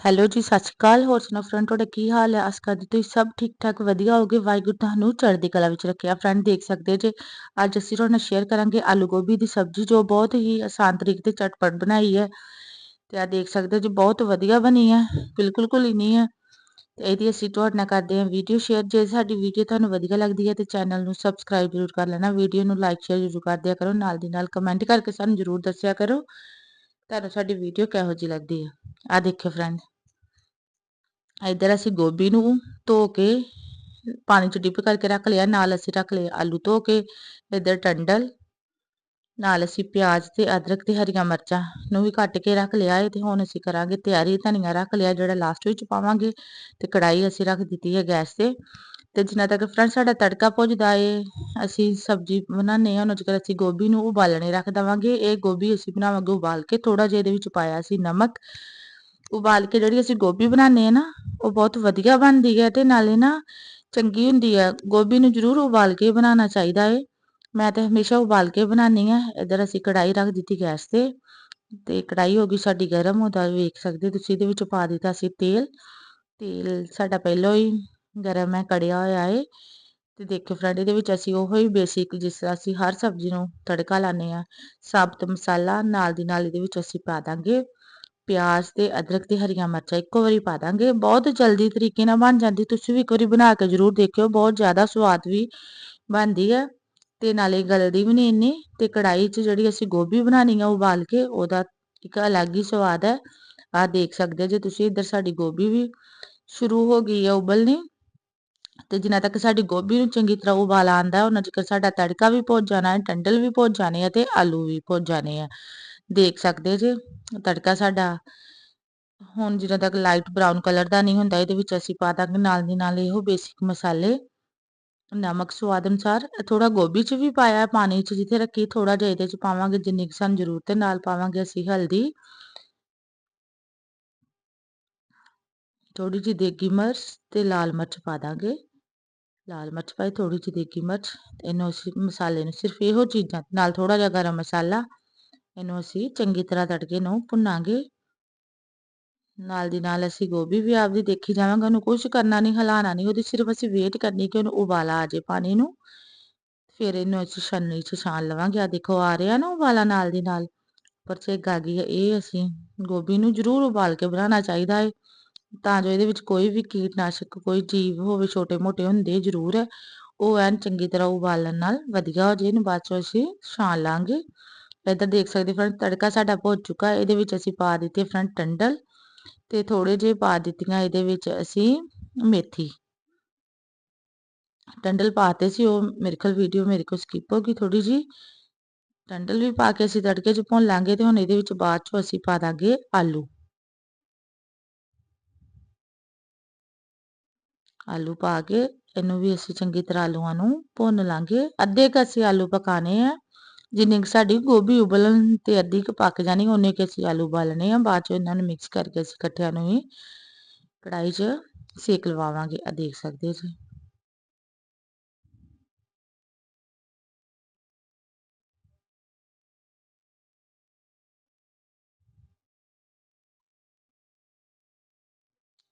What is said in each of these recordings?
Hello ਜੀ, ਸਤਿ ਸ਼੍ਰੀ ਅਕਾਲ। ਹੋਰ ਸੁਣਾਓ ਫਰੈਂਡ ਤੁਹਾਡਾ ਕੀ ਹਾਲ ਹੈ? ਆਸ ਕਰਦੇ ਤੁਸੀਂ ਸਭ ਠੀਕ ਠਾਕ ਵਧੀਆ ਹੋਗੇ? ਵਾਹਿਗੁਰੂ ਤੁਹਾਨੂੰ ਚੜ੍ਹਦੀ ਕਲਾ ਵਿੱਚ ਰੱਖਿਆ ਫਰੈਂਡ ਦੇਖ ਸਕਦੇ ਜੇ, ਅੱਜ ਅਸੀਂ ਤੁਹਾਡੇ ਨਾਲ ਸ਼ੇਅਰ ਕਰਾਂਗੇ ਆਲੂ ਗੋਭੀ ਦੀ ਸਬਜ਼ੀ, ਜੋ ਬਹੁਤ ਹੀ ਆਸਾਨ ਤਰੀਕੇ ਤੇ ਚਟਪਟ ਬਣਾਈ ਹੈ। ਤੇ ਆ ਦੇਖ ਸਕਦੇ ਜੀ, ਬਹੁਤ ਵਧੀਆ ਬਣੀ ਹੈ, ਬਿਲਕੁਲ ਘੁਲੀ ਨਹੀਂ ਹੈ। ਤੇ ਇਹਦੀ ਅਸੀਂ ਤੁਹਾਡੇ ਨਾਲ ਕਰਦੇ ਹਾਂ ਵੀਡੀਓ ਸ਼ੇਅਰ ਜੇ ਸਾਡੀ ਵੀਡੀਓ ਤੁਹਾਨੂੰ ਵਧੀਆ ਲੱਗਦੀ ਹੈ ਤੇ ਚੈਨਲ ਨੂੰ ਸਬਸਕ੍ਰਾਈਬ ਜ਼ਰੂਰ ਕਰ ਲੈਣਾ। ਵੀਡੀਓ ਨੂੰ ਲਾਈਕ ਸ਼ੇਅਰ ਜ਼ਰੂਰ ਕਰ ਦਿਆ ਕਰੋ। ਨਾਲ ਦੀ ਨਾਲ ਕਮੈਂਟ ਕਰਕੇ ਸਾਨੂੰ ਜ਼ਰੂਰ ਦੱਸਿਆ ਕਰੋ। ਤੁਹਾਨੂੰ ਸਾਡੀ ਵੀਡੀਓ ਕਿਹੋ ਜਿਹੀ ਲੱਗਦੀ ਹੈ ਆ ਦੇਖਿਓ ਫਰੈਂਡ ਇੱਧਰ ਅਸੀਂ ਗੋਭੀ ਨੂੰ ਧੋ ਕੇ ਪਾਣੀ 'ਚ ਡਿਪ ਕਰਕੇ ਰੱਖ ਲਿਆ, ਨਾਲ ਅਸੀਂ ਰੱਖ ਲਿਆ ਆਲੂ ਧੋ ਕੇ, ਇੱਧਰ ਟੰਡਲ, ਨਾਲ ਅਸੀਂ ਪਿਆਜ਼ ਤੇ ਅਦਰਕ ਤੇ ਹਰੀਆਂ ਮਿਰਚਾਂ ਨੂੰ ਵੀ ਕੱਟ ਕੇ ਰੱਖ ਲਿਆ ਹੈ ਤੇ ਹੁਣ ਅਸੀਂ ਕਰਾਂਗੇ ਤਿਆਰੀ, ਧਨੀਆ ਰੱਖ ਲਿਆ ਜਿਹੜਾ ਲਾਸਟ ਵਿੱਚ ਪਾਵਾਂਗੇ ਤੇ ਕੜਾਈ ਅਸੀਂ ਰੱਖ ਦਿੱਤੀ ਹੈ ਗੈਸ ਤੇ। ਤੇ ਜਿੰਨਾ ਤੱਕ ਫਰੈਂਡ ਸਾਡਾ ਤੜਕਾ ਭੁੱਜਦਾ ਏ, ਅਸੀਂ ਸਬਜ਼ੀ ਬਣਾਉਂਦੇ ਹਾਂ, ਉਹਨਾਂ ਚ ਅਸੀਂ ਗੋਭੀ ਨੂੰ ਉਬਾਲਣੇ ਰੱਖ ਦਵਾਂਗੇ, ਇਹ ਗੋਭੀ ਅਸੀਂ ਬਣਾਵਾਂਗੇ ਉਬਾਲ ਕੇ ਥੋੜਾ ਜਿਹਾ ਇਹਦੇ ਵਿੱਚ ਪਾਇਆ ਸੀ ਨਮਕ, ਉਬਾਲ ਕੇ ਜਿਹੜੀ ਅਸੀਂ ਗੋਭੀ ਬਣਾਉਂਦੇ ਆ ਨਾ, ਉਹ ਬਹੁਤ ਵਧੀਆ ਬਣਦੀ ਹੈ ਤੇ ਨਾਲੇ ਨਾ ਚੰਗੀ ਹੁੰਦੀ ਹੈ, ਗੋਭੀ ਨੂੰ ਜ਼ਰੂਰ ਉਬਾਲ ਕੇ ਬਣਾਉਣਾ ਚਾਹੀਦਾ ਏ, ਮੈਂ ਤਾਂ ਹਮੇਸ਼ਾ ਉਬਾਲ ਕੇ ਬਣਾਉਂਦੀ ਆ ਇੱਧਰ ਅਸੀਂ ਕੜਾਈ ਰੱਖ ਦਿੱਤੀ ਗੈਸ ਤੇ ਤੇ ਕੜਾਈ ਹੋ ਗਈ ਸਾਡੀ ਗਰਮ, ਉਹਦਾ ਵੇਖ ਸਕਦੇ ਤੁਸੀਂ, ਇਹਦੇ ਵਿੱਚ ਪਾ ਦਿੱਤਾ ਸੀ ਤੇਲ ਤੇਲ ਸਾਡਾ ਪਹਿਲਾਂ ਹੀ ਗਰਮ ਹੈ, ਕੜਿਆ ਹੋਇਆ ਏ। ਤੇ ਦੇਖੋ ਫਰੈਂਡ ਇਹਦੇ ਵਿੱਚ ਅਸੀਂ ਉਹੋ ਹੀ ਬੇਸਿਕ ਜਿਸ ਤਰ੍ਹਾਂ ਅਸੀਂ ਹਰ ਸਬਜ਼ੀ ਨੂੰ ਤੜਕਾ ਲਾਣੇ ਆ ਸਾਬਤ ਮਸਾਲਾ ਨਾਲ ਦੀ ਨਾਲ ਇਹਦੇ ਵਿੱਚ ਅਸੀਂ ਪਾ ਦਾਂਗੇ। ਪਿਆਜ਼ ਤੇ ਅਦਰਕ ਤੇ ਹਰੀਆਂ ਮਿਰਚਾਂ ਇੱਕੋ ਵਾਰੀ ਪਾ ਦਾਂਗੇ। ਬਹੁਤ ਜਲਦੀ ਤਰੀਕੇ ਨਾਲ ਬਣ ਜਾਂਦੀ, ਤੁਸੀਂ ਵੀ ਇੱਕ ਵਾਰੀ ਬਣਾ ਕੇ ਜ਼ਰੂਰ ਦੇਖਿਓ, ਬਹੁਤ ਜ਼ਿਆਦਾ ਸਵਾਦ ਵੀ ਬਣਦੀ ਹੈ। ਤੇ ਨਾਲੇ ਗਲਦੀ ਵੀ ਨਹੀਂ ਇੰਨੀ, ਤੇ ਕੜਾਈ 'ਚ ਜਿਹੜੀ ਅਸੀਂ ਗੋਭੀ ਬਣਾਣੀ ਆ ਉਬਾਲ ਕੇ, ਉਹਦਾ ਇੱਕ ਅਲੱਗ ਹੀ ਸਵਾਦ ਹੈ। ਆ ਦੇਖ ਸਕਦੇ ਜੇ ਤੁਸੀਂ, ਇੱਧਰ ਸਾਡੀ ਗੋਭੀ ਵੀ ਸ਼ੁਰੂ ਹੋ ਗਈ ਹੈ ਉਬਲਣੀ। ਤੇ ਜਿੰਨਾ ਤੱਕ ਸਾਡੀ ਗੋਭੀ ਨੂੰ ਚੰਗੀ ਤਰ੍ਹਾਂ ਉਬਾਲ ਆਂਦਾ ਉਹਨਾਂ ਚਿਰ ਸਾਡਾ ਤੜਕਾ ਵੀ ਪਹੁੰਚ ਜਾਣਾ ਹੈ, ਟੰਡਲ ਵੀ ਪਹੁੰਚ ਜਾਣੇ ਆ ਤੇ ਆਲੂ ਵੀ ਪਹੁੰਚ ਜਾਣੇ ਆ। ਦੇਖ ਸਕਦੇ ਜੇ, ਤੜਕਾ ਸਾਡਾ ਹੁਣ ਜਦੋਂ ਤੱਕ ਲਾਈਟ ਬਰਾਊਨ ਕਲਰ ਦਾ ਨਹੀਂ ਹੁੰਦਾ, ਇਹਦੇ ਵਿੱਚ ਅਸੀਂ ਪਾ ਦਾਂਗੇ ਨਾਲ ਦੀ ਨਾਲ ਇਹੋ ਬੇਸਿਕ ਮਸਾਲੇ। ਨਮਕ ਸਵਾਦ ਅਨੁਸਾਰ ਥੋੜਾ ਗੋਭੀ 'ਚ ਵੀ ਪਾਇਆ, ਪਾਣੀ 'ਚ ਜਿੱਥੇ ਰੱਖੀ ਥੋੜਾ ਜਿਹਾ ਇਹਦੇ 'ਚ ਪਾਵਾਂਗੇ, ਜਿੰਨੀ ਸਾਨੂੰ ਜ਼ਰੂਰਤ ਹੈ, ਨਾਲ ਪਾਵਾਂਗੇ ਅਸੀਂ ਹਲਦੀ। ਥੋੜੀ ਜਿਹੀ ਦੇਗੀ ਮਿਰਚ ਤੇ ਲਾਲ ਮਿਰਚ ਪਾ ਦਾਂਗੇ। ਲਾਲ ਮਿਰਚ ਪਾਈ ਥੋੜੀ ਜਿਹੀ ਦੇਗੀ ਮਿਰਚ, ਇਹਨੂੰ ਅਸੀਂ ਮਸਾਲੇ ਨੂੰ ਸਿਰਫ ਇਹੋ ਚੀਜ਼ਾਂ, ਨਾਲ ਥੋੜਾ ਜਿਹਾ ਗਰਮ ਮਸਾਲਾ, ਇਹਨੂੰ ਅਸੀਂ ਚੰਗੀ ਤਰ੍ਹਾਂ ਤੜਕੇ ਨੂੰ ਭੁੰਨਾਂਗੇ। ਨਾਲ ਦੀ ਨਾਲ ਅਸੀਂ ਗੋਭੀ ਵੀ ਆਪਦੀ ਦੇਖੀ ਜਾਵਾਂਗੇ, ਉਹਨੂੰ ਕੁਝ ਕਰਨਾ ਨਹੀਂ ਹਿਲਾਣਾ ਨਹੀਂ, ਉਹਦੀ ਸਿਰਫ ਅਸੀਂ ਵੇਟ ਕਰਨੀ ਕਿ ਉਹਨੂੰ ਉਬਾਲਾ ਆ ਜੇ ਪਾਣੀ ਨੂੰ। ਫਿਰ ਇਹਨੂੰ ਅਸੀਂ ਛੰਨੀ 'ਚ ਛਾਣ ਲਵਾਂਗੇ। ਆ ਦੇਖੋ, ਆ ਰਿਹਾ ਨਾ ਉਬਾਲਾ ਨਾਲ ਦੀ ਨਾਲ। ਪਰ ਚੇਕ ਆ ਗਈ ਹੈ, ਇਹ ਅਸੀਂ ਗੋਭੀ ਨੂੰ ਜ਼ਰੂਰ ਉਬਾਲ ਕੇ ਬਣਾਉਣਾ ਚਾਹੀਦਾ ਹੈ। ਤਾਂ ਜੋ ਇਹਦੇ ਵਿੱਚ ਕੋਈ ਵੀ ਕੀਟਨਾਸ਼ਕ, ਕੋਈ ਜੀਵ ਹੋਵੇ ਛੋਟੇ ਮੋਟੇ ਹੁੰਦੇ ਜ਼ਰੂਰ ਹੈ ਉਹ ਐਨ ਚੰਗੀ ਤਰ੍ਹਾਂ ਉਬਾਲਣ ਨਾਲ ਵਧੀਆ ਹੋ ਜੇ, ਇਹਨੂੰ ਬਾਅਦ ਚੋਂ ਅਸੀਂ ਛਾਣ ਲਾਂਗੇ। ਇੱਧਰ ਦੇਖ ਸਕਦੇ ਫਰੈਂਡ, ਤੜਕਾ ਸਾਡਾ ਭੁੱਜ ਚੁੱਕਾ, ਇਹਦੇ ਵਿੱਚ ਅਸੀਂ ਪਾ ਦਿੱਤੀ ਫਰੈਂਡ ਟੰਡਲ ਤੇ ਥੋੜੇ ਜਿਹੇ ਪਾ ਦਿੱਤੀਆਂ ਇਹਦੇ ਵਿੱਚ ਅਸੀਂ ਮੇਥੀ। ਟੰਡਲ ਪਾਤੇ ਸੀ, ਉਹ ਮੇਰੇ ਕੋਲ ਵੀਡੀਓ ਮੇਰੇ ਕੋਲ ਸਕਿਪ ਹੋ ਗਈ ਥੋੜੀ ਜੀ ਟੰਡਲ ਵੀ ਪਾ ਕੇ ਅਸੀਂ ਤੜਕੇ 'ਚ ਭੁੰਨ ਲਾਂਗੇ ਤੇ ਹੁਣ ਇਹਦੇ ਵਿੱਚ ਬਾਅਦ 'ਚੋਂ ਅਸੀਂ ਪਾ ਦਾਂਗੇ ਆਲੂ। ਆਲੂ ਪਾ ਕੇ ਇਹਨੂੰ ਵੀ ਅਸੀਂ ਚੰਗੀ ਤਰ੍ਹਾਂ ਆਲੂਆਂ ਨੂੰ ਭੁੰਨ ਲਾਂਗੇ। ਅੱਧੇ ਕ ਅਸੀਂ ਆਲੂ ਪਕਾਣੇ ਆ। ਜਿੰਨੀ ਕੁ ਸਾਡੀ ਗੋਭੀ ਉਬਲਣ ਤੇ ਅੱਧੀ ਕੁ ਪੱਕ ਜਾਣੀ ਉਹਨੇ ਕਿ ਅਸੀਂ ਆਲੂ ਬਾਲਣੇ ਆ। ਬਾਅਦ ਚ ਇਹਨਾਂ ਨੂੰ ਮਿਕਸ ਕਰਕੇ ਅਸੀਂ ਇਕੱਠਿਆਂ ਨੂੰ ਹੀ ਕੜਾਈ 'ਚ ਸੇਕ ਲਵਾਵਾਂਗੇ। ਆ ਦੇਖ ਸਕਦੇ ਜੀ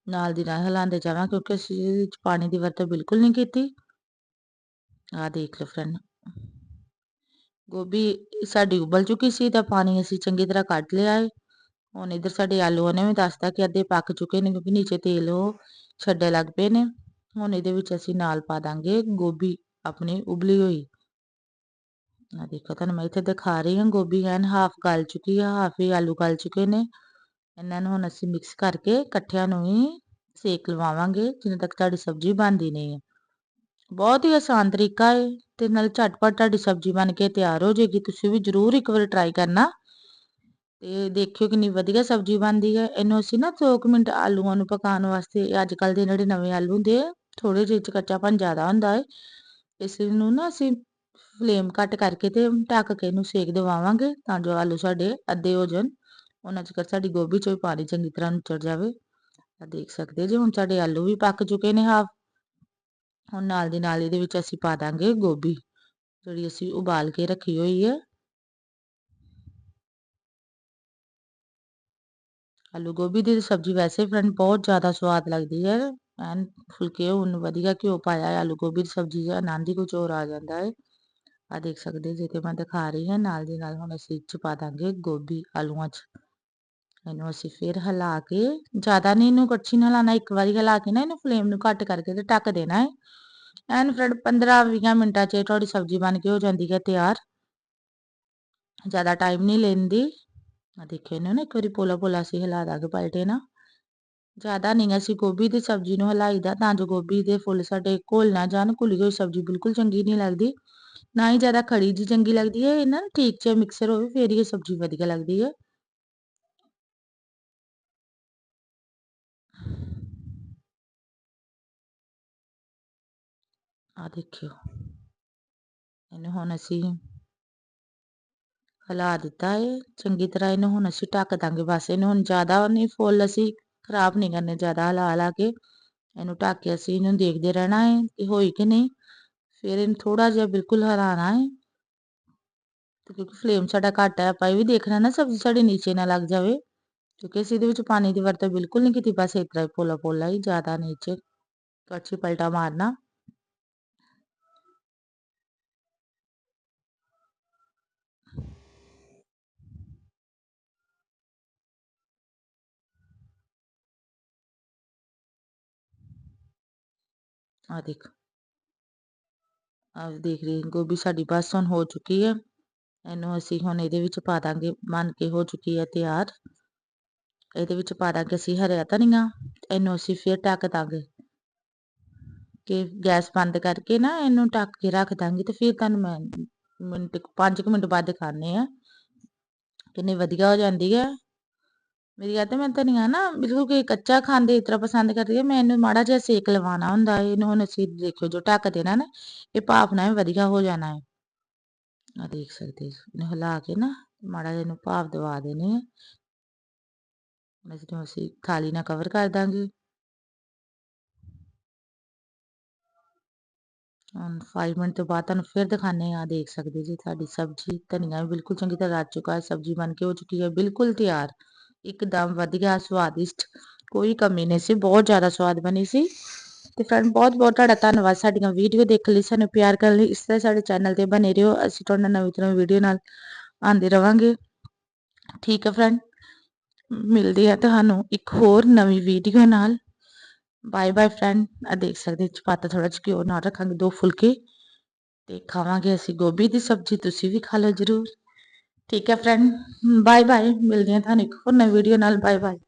ਨਾਲ ਦੀ ਨਾਲ ਹਿਲਾਉਂਦੇ ਜਾਵਾਂ ਕਿਉਂਕਿ ਅਸੀਂ ਇਹਦੇ ਵਿੱਚ ਪਾਣੀ ਦੀ ਵਰਤੋਂ ਬਿਲਕੁਲ ਨਹੀਂ ਕੀਤੀ। ਆ ਦੇਖ ਲਓ ਫਰੈਂਡ ਗੋਭੀ ਸਾਡੀ ਉਬਲ ਚੁੱਕੀ ਸੀ ਤਾਂ ਪਾਣੀ ਅਸੀਂ ਚੰਗੀ ਤਰ੍ਹਾਂ ਕੱਢ ਲਿਆ ਹੈ ਹੁਣ ਇਧਰ ਸਾਡੇ ਆਲੂ ਨੇ ਵੀ ਦੱਸਤਾ ਕਿ ਅੱਧੇ ਪੱਕ ਚੁੱਕੇ ਨੇ ਕਿਉਂਕਿ ਨੀਚੇ ਤੇਲ ਉਹ ਛੱਡੇ ਲੱਗ ਪਏ ਨੇ। ਹੁਣ ਇਹਦੇ ਵਿੱਚ ਅਸੀਂ ਨਾਲ ਪਾ ਦਾਂਗੇ ਗੋਭੀ ਆਪਣੀ ਉਬਲੀ ਹੋਈ। ਆ ਦੇਖੋ ਤੁਹਾਨੂੰ ਮੈਂ ਇੱਥੇ ਦਿਖਾ ਰਹੀ ਹਾਂ ਗੋਭੀ ਐਨ ਹਾਫ ਗਲ ਚੁੱਕੀ ਆ ਹਾਫ ਹੀ ਆਲੂ ਗਲ ਚੁੱਕੇ ਨੇ। ਇਹਨਾਂ ਨੂੰ ਹੁਣ ਅਸੀਂ ਮਿਕਸ ਕਰਕੇ ਇਕੱਠਿਆਂ ਨੂੰ ਹੀ ਸੇਕ ਲਵਾਵਾਂਗੇ, ਜਿੰਨੇ ਤੱਕ ਤੁਹਾਡੀ ਸਬਜ਼ੀ ਬਣਦੀ ਨਹੀਂ ਹੈ। ਬਹੁਤ ਹੀ ਆਸਾਨ ਤਰੀਕਾ ਹੈ ਤੇ ਨਾਲ ਝਟਪਟ ਤੁਹਾਡੀ ਸਬਜ਼ੀ ਬਣ ਕੇ ਤਿਆਰ ਹੋ ਜਾਏਗੀ, ਤੁਸੀਂ ਵੀ ਜ਼ਰੂਰ ਇੱਕ ਵਾਰ ਟਰਾਈ ਕਰਨਾ। ਤੇ ਦੇਖਿਓ ਕਿੰਨੀ ਵਧੀਆ ਸਬਜ਼ੀ ਬਣਦੀ ਹੈ। ਇਹਨੂੰ ਅਸੀਂ ਨਾ 2 ਮਿੰਟ ਆਲੂਆਂ ਨੂੰ ਪਕਾਉਣ ਵਾਸਤੇ ਅੱਜ ਕੱਲ ਦੇ ਜਿਹੜੇ ਨਵੇਂ ਆਲੂ ਹੁੰਦੇ ਆ ਥੋੜੇ ਜਿਹੇ ਚ ਕੱਚਾਪਨ ਜ਼ਿਆਦਾ ਹੁੰਦਾ ਹੈ ਇਸ ਨੂੰ ਨਾ ਅਸੀਂ ਫਲੇਮ ਘੱਟ ਕਰਕੇ ਤੇ ਢੱਕ ਕੇ ਇਹਨੂੰ ਸੇਕ ਦਿਵਾਵਾਂਗੇ, ਤਾਂ ਜੋ ਆਲੂ ਸਾਡੇ ਅੱਧੇ ਹੋ ਜਾਣ। ਉਹਨਾਂ ਚਿਰ ਸਾਡੀ ਗੋਭੀ ਚੋਂ ਪਾਣੀ ਚੰਗੀ ਤਰ੍ਹਾਂ ਨਿਚੜ ਜਾਵੇ। ਆ ਦੇਖ ਸਕਦੇ ਜੀ ਹੁਣ ਸਾਡੇ ਆਲੂ ਵੀ ਪੱਕ ਚੁੱਕੇ ਨੇ ਹਾਫ ਹੁਣ ਨਾਲ ਦੀ ਨਾਲ ਇਹਦੇ ਵਿੱਚ ਅਸੀਂ ਪਾ ਦਾਂਗੇ ਗੋਭੀ, ਜਿਹੜੀ ਅਸੀਂ ਉਬਾਲ ਕੇ ਰੱਖੀ ਹੋਈ ਹੈ। ਆਲੂ ਗੋਭੀ ਦੀ ਸਬਜ਼ੀ ਵੈਸੇ ਫਰੈਂਡ ਬਹੁਤ ਜ਼ਿਆਦਾ ਸਵਾਦ ਲੱਗਦੀ ਹੈ। ਐਨ ਫੁਲਕੇ ਹੁਣ ਵਧੀਆ ਘਿਓ ਪਾਇਆ ਹੈ ਆਲੂ ਗੋਭੀ ਦੀ ਸਬਜ਼ੀ ਦਾ, ਆਨੰਦ ਹੀ ਕੁਝ ਹੋਰ ਆ ਜਾਂਦਾ ਹੈ। ਆ ਦੇਖ ਸਕਦੇ ਜੇ ਤੇ ਮੈਂ ਦਿਖਾ ਰਹੀ ਹਾਂ, ਨਾਲ ਦੀ ਨਾਲ ਹੁਣ ਅਸੀਂ ਚ ਪਾ ਦਾਂਗੇ ਗੋਭੀ ਆਲੂਆਂ 'ਚ। ਇਹਨੂੰ ਅਸੀਂ ਫਿਰ ਹਿਲਾ ਕੇ ਜ਼ਿਆਦਾ ਨਹੀਂ ਇਹਨੂੰ ਕੜਛੀ ਨਾਲ ਹਿਲਾਣਾ ਇੱਕ ਵਾਰੀ ਹਿਲਾ ਕੇ ਨਾ ਇਹਨੂੰ ਫਲੇਮ ਨੂੰ ਘੱਟ ਕਰਕੇ ਤੇ ਢੱਕ ਦੇਣਾ ਹੈ। ਐਨ ਫਿਰ 15-20 ਮਿੰਟਾਂ 'ਚ ਤੁਹਾਡੀ ਸਬਜ਼ੀ ਬਣ ਕੇ ਹੋ ਜਾਂਦੀ ਹੈ ਤਿਆਰ। ਜ਼ਿਆਦਾ ਟਾਈਮ ਨਹੀਂ ਲੈਂਦੀ। ਆ ਦੇਖਿਓ ਇਹਨੂੰ ਨਾ ਇੱਕ ਵਾਰੀ ਪੋਲਾ ਪੋਲਾ ਅਸੀਂ ਹਿਲਾ ਦਾਂਗੇ ਪਲਟੇ ਨਾ। ਜ਼ਿਆਦਾ ਨਹੀਂ ਅਸੀਂ ਗੋਭੀ ਦੀ ਸਬਜ਼ੀ ਨੂੰ ਹਿਲਾਈਦਾ ਤਾਂ ਜੋ ਗੋਭੀ ਦੇ ਫੁੱਲ ਸਾਡੇ ਘੁਲ ਨਾ ਜਾਣ, ਘੁਲੀ ਹੋਈ ਸਬਜ਼ੀ ਬਿਲਕੁਲ ਚੰਗੀ ਨਹੀਂ ਲੱਗਦੀ। ਨਾ ਹੀ ਜ਼ਿਆਦਾ ਖੜੀ ਜੀ ਚੰਗੀ ਲੱਗਦੀ ਹੈ, ਇਹ ਨਾ ਠੀਕ ਜਿਹਾ ਮਿਕਸਰ ਹੋਵੇ, ਫੇਰ ਹੀ ਇਹ ਸਬਜ਼ੀ ਵਧੀਆ ਲੱਗਦੀ ਹੈ। ਆ ਦੇਖਿਓ ਇਹਨੂੰ ਹੁਣ ਅਸੀਂ ਹਿਲਾ ਦਿੱਤਾ ਹੈ ਚੰਗੀ ਤਰ੍ਹਾਂ ਇਹਨੂੰ ਹੁਣ ਅਸੀਂ ਢੱਕ ਦਾਂਗੇ ਬਸ ਇਹਨੂੰ ਹੁਣ ਜ਼ਿਆਦਾ ਨਹੀਂ ਫੁੱਲ ਅਸੀਂ ਖਰਾਬ ਨਹੀਂ ਕਰਨੇ ਜ਼ਿਆਦਾ ਹਿਲਾ ਹਿਲਾ ਕੇ ਇਹਨੂੰ ਢੱਕ ਕੇ ਅਸੀਂ ਇਹਨੂੰ ਦੇਖਦੇ ਰਹਿਣਾ ਹੈ ਕਿ ਹੋਈ ਕਿ ਨਹੀਂ ਫਿਰ ਇਹਨੂੰ ਥੋੜਾ ਜਿਹਾ ਬਿਲਕੁਲ ਹਰਾਣਾ ਹੈ ਤੇ ਕਿਉਂਕਿ ਫਲੇਮ ਸਾਡਾ ਘੱਟ ਹੈ ਆਪਾਂ ਇਹ ਵੀ ਦੇਖਣਾ ਨਾ ਸਬਜ਼ੀ ਸਾਡੀ ਨੀਚੇ ਨਾ ਲੱਗ ਜਾਵੇ ਕਿਉਂਕਿ ਅਸੀਂ ਇਹਦੇ ਵਿੱਚ ਪਾਣੀ ਦੀ ਵਰਤੋਂ ਬਿਲਕੁਲ ਨਹੀਂ ਕੀਤੀ ਬਸ ਇਸ ਤਰ੍ਹਾਂ ਹੀ ਪੋਲਾ ਪੋਲਾ ਹੀ ਜ਼ਿਆਦਾ ਨੀਚੇ ਕੜਛੀ ਪਲਟਾ ਮਾਰਨਾ ਆ ਦੇਖ। ਆ ਦੇਖ ਰਹੀ ਗੋਭੀ ਸਾਡੀ ਬਸ ਹੁਣ ਹੋ ਚੁੱਕੀ ਹੈ। ਇਹਨੂੰ ਅਸੀਂ ਹੁਣ ਇਹਦੇ ਵਿੱਚ ਪਾ ਦਾਂਗੇ ਬਣ ਕੇ ਹੋ ਚੁੱਕੀ ਹੈ ਤਿਆਰ। ਇਹਦੇ ਵਿੱਚ ਪਾ ਦਾਂਗੇ ਅਸੀਂ ਹਰਿਆ ਧਨੀਆ, ਇਹਨੂੰ ਅਸੀਂ ਫਿਰ ਢੱਕ ਦਾਂਗੇ। ਕਿ ਗੈਸ ਬੰਦ ਕਰਕੇ ਨਾ ਇਹਨੂੰ ਢੱਕ ਕੇ ਰੱਖ ਦਾਂਗੇ ਤੇ ਫਿਰ ਤੁਹਾਨੂੰ ਮੈਂ ਮਿੰਟ 5 ਮਿੰਟ ਬਾਅਦ ਦਿਖਾਣੇ ਆ ਕਿੰਨੀ ਵਧੀਆ ਹੋ ਜਾਂਦੀ ਹੈ। ਮੇਰੀ ਗੱਲ ਤੇ ਮੈਂ ਧਨੀਆ ਨਾ ਬਿਲਕੁਲ ਕਿ ਕੱਚਾ ਖਾਂਦੇ ਇਤਰਾ ਪਸੰਦ ਕਰਦੀ ਹੈ ਮੈਂ ਇਹਨੂੰ ਮਾੜਾ ਜਿਹਾ ਸੇਕ ਲਵਾਉਣਾ ਹੁੰਦਾ ਇਹਨੂੰ ਹੁਣ ਅਸੀਂ ਦੇਖੋ ਜੋ ਢੱਕ ਦੇਣਾ ਨਾ, ਇਹ ਭਾਫ ਵੀ ਵਧੀਆ ਹੋ ਜਾਣਾ ਹੈ ਆ ਦੇਖ ਸਕਦੇ ਇਹਨੂੰ ਹਿਲਾ ਕੇ ਨਾ, ਮਾੜਾ ਜਿਹਾ ਇਹਨੂੰ ਭਾਫ ਦਵਾ ਦੇਣੀ ਹੈ ਅਸੀਂ ਅਸੀਂ ਥਾਲੀ ਨਾਲ ਕਵਰ ਕਰ ਦਾਂਗੇ। ਹੁਣ 5 ਮਿੰਟ ਤੋਂ ਬਾਅਦ ਤੁਹਾਨੂੰ ਫਿਰ ਦਿਖਾਣੇ ਆ ਦੇਖ ਸਕਦੇ ਜੀ ਸਾਡੀ ਸਬਜ਼ੀ, ਧਨੀਆ ਵੀ ਬਿਲਕੁਲ ਚੰਗੀ ਤਰ੍ਹਾਂ ਰਚ ਚੁੱਕਾ ਹੈ, ਸਬਜ਼ੀ ਬਣ ਕੇ ਹੋ ਚੁੱਕੀ ਹੈ, ਬਿਲਕੁਲ ਤਿਆਰ। ਇੱਕਦਮ ਵਧੀਆ, ਸਵਾਦਿਸ਼ਟ, ਕੋਈ ਕਮੀ ਨਹੀਂ ਸੀ, ਬਹੁਤ ਜ਼ਿਆਦਾ ਸਵਾਦ ਬਣੀ ਸੀ। ਤੇ ਫਰੈਂਡ ਬਹੁਤ ਬਹੁਤ ਤੁਹਾਡਾ ਧੰਨਵਾਦ, ਸਾਡੀਆਂ ਵੀਡੀਓ ਦੇਖਣ ਲਈ, ਸਾਨੂੰ ਪਿਆਰ ਕਰਨ ਲਈ, ਇਸ ਤਰ੍ਹਾਂ ਸਾਡੇ ਚੈਨਲ ਤੇ ਬਨੇ ਰਹੋ, ਅਸੀਂ ਤੁਹਾਡੇ ਨਵੀਂ ਤੋਂ ਵੀਡੀਓ ਨਾਲ ਆਂਦੇ ਰਵਾਂਗੇ। ਠੀਕ ਹੈ ਫਰੈਂਡ ਮਿਲਦੇ ਆ ਤੁਹਾਨੂੰ ਇੱਕ ਹੋਰ ਨਵੀਂ ਵੀਡੀਓ ਨਾਲ। ਬਾਏ ਬਾਏ ਫਰੈਂਡ ਆ ਦੇਖ ਸਕਦੇ ਚਪਾਤਾ ਥੋੜਾ ਜਿਹਾ ਘਿਓ ਨਾਲ ਰੱਖਾਂਗੇ, ਦੋ ਫੁਲਕੇ, ਤੇ ਖਾਵਾਂਗੇ ਅਸੀਂ ਗੋਭੀ ਦੀ ਸਬਜ਼ੀ, ਤੁਸੀਂ ਵੀ ਖਾ ਲਓ ਜਰੂਰ। ਠੀਕ ਹੈ ਫਰੈਂਡ ਬਾਏ ਬਾਏ ਮਿਲਦੇ ਹਾਂ ਤੁਹਾਨੂੰ ਇੱਕ ਹੋਰ ਨਵੀਂ ਵੀਡੀਓ ਨਾਲ ਬਾਏ ਬਾਏ